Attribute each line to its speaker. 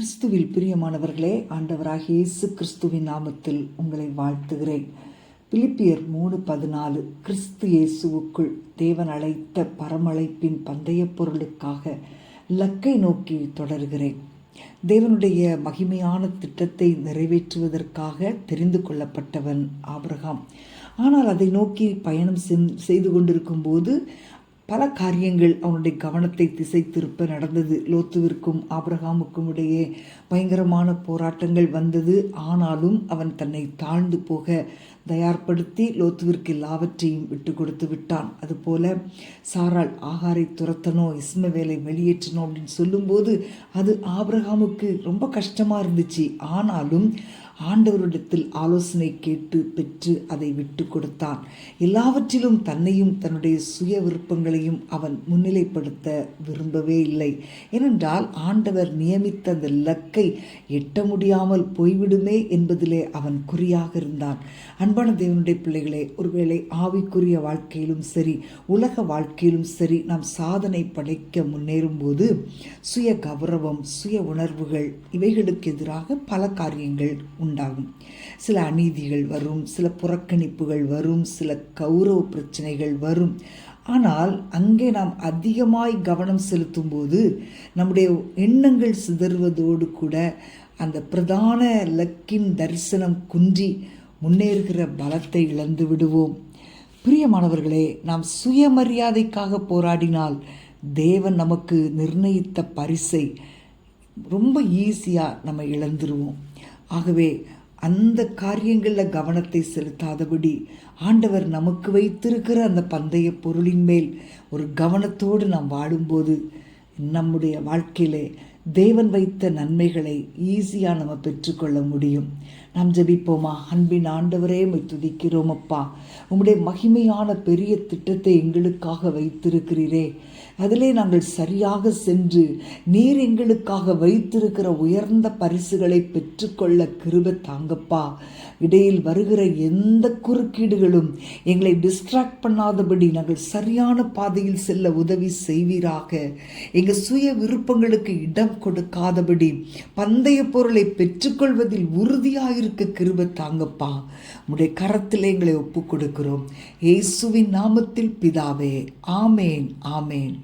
Speaker 1: கிறிஸ்துவில் பிரியமானவர்களே ஆண்டவராக இயேசு கிறிஸ்துவின் நாமத்தில் உங்களை வாழ்த்துகிறேன். பிலிப்பியர் மூணு பதினாலு கிறிஸ்து இயேசுவுக்குள் தேவன் அழைத்த பரமழைப்பின் பந்தய பொருளுக்காக லக்கை நோக்கி தொடர்கிறேன். தேவனுடைய மகிமையான திட்டத்தை நிறைவேற்றுவதற்காக தெரிந்து கொள்ளப்பட்டவன் ஆபிரகாம். ஆனால் அதை நோக்கி பயணம் செய்து கொண்டிருக்கும் போது பல காரியங்கள் அவனுடைய கவனத்தை திசை திருப்ப நடந்தது. லோத்துவிற்கும் ஆபிரகாமுக்கும் இடையே பயங்கரமான போராட்டங்கள் வந்தது. ஆனாலும் அவன் தன்னை தாழ்ந்து போக தயார்படுத்தி லோத்துவிற்கு எல்லாவற்றையும் விட்டு கொடுத்து விட்டான். அதுபோல சாரால் ஆகாரை துரத்தனோ இஸ்மவேலை வெளியேற்றணும் அப்படின்னு சொல்லும்போது அது ஆபிரகாமுக்கு ரொம்ப கஷ்டமாக இருந்துச்சு. ஆனாலும் ஆண்டவரிடத்தில் ஆலோசனை கேட்டு பெற்று அதை விட்டு கொடுத்தான். எல்லாவற்றிலும் தன்னையும் தன்னுடைய சுய விருப்பங்களையும் அவன் முன்னிலைப்படுத்த விரும்பவே இல்லை. ஏனென்றால் ஆண்டவர் நியமித்த அந்த லக்கை எட்ட முடியாமல் போய்விடுமே என்பதிலே அவன் குறியாக இருந்தான். அன்பான தேவனுடைய பிள்ளைகளே ஒருவேளை ஆவிக்குரிய வாழ்க்கையிலும் சரி உலக வாழ்க்கையிலும் சரி நாம் சாதனை படைக்க முன்னேறும் போது சுய கௌரவம் சுய உணர்வுகள் இவைகளுக்கு எதிராக பல காரியங்கள் உண்டாகும். சில அநீதிகள் வரும் சில புறக்கணிப்புகள் வரும் சில கௌரவ பிரச்சனைகள் வரும். ஆனால் அங்கே நாம் அதிகமாய் கவனம் செலுத்தும் போது நம்முடைய எண்ணங்கள் சிதறுவதோடு கூட அந்த பிரதான லக்கின் தரிசனம் குன்றி முன்னேறுகிற பலத்தை இழந்து விடுவோம். பிரியமானவர்களே நாம் சுயமரியாதைக்காக போராடினால் தேவன் நமக்கு நிர்ணயித்த பரிசை ரொம்ப ஈஸியாக நம்ம இழந்துருவோம். ஆகவே அந்த காரியங்களில் கவனத்தை செலுத்தாதபடி ஆண்டவர் நமக்கு வைத்திருக்கிற அந்த பந்தய பொருளின் மேல் ஒரு கவனத்தோடு நாம் வாழும்போது நம்முடைய வாழ்க்கையிலே தேவன் வைத்த நன்மைகளை ஈஸியாக நம்ம பெற்றுக்கொள்ள முடியும். நாம் ஜபிப்போமா? அன்பின் ஆண்டவரே உம்மை துதிக்கிறோம் அப்பா. உம்முடைய மகிமையான பெரிய திட்டத்தை எங்களுக்காக வைத்திருக்கிறீரே. அதிலே நாங்கள் சரியாக சென்று நீர் எங்களுக்காக வைத்திருக்கிற உயர்ந்த பரிசுகளை பெற்றுக்கொள்ள கிருப தாங்கப்பா. இடையில் வருகிற எந்த குறுக்கீடுகளும் எங்களை டிஸ்ட்ராக்ட் பண்ணாதபடி நாங்கள் சரியான பாதையில் செல்ல உதவி செய்வீராக. எங்கள் சுய விருப்பங்களுக்கு இடம் கொடுக்காதபடி பந்தய பொருளை பெற்றுக்கொள்வதில் உறுதியாயிருக்க கிருப தாங்கப்பா. உடைய கரத்தில் எங்களை ஒப்புக் கொடுக்கிறோம் இயேசுவின் நாமத்தில் பிதாவே. ஆமேன் ஆமேன்.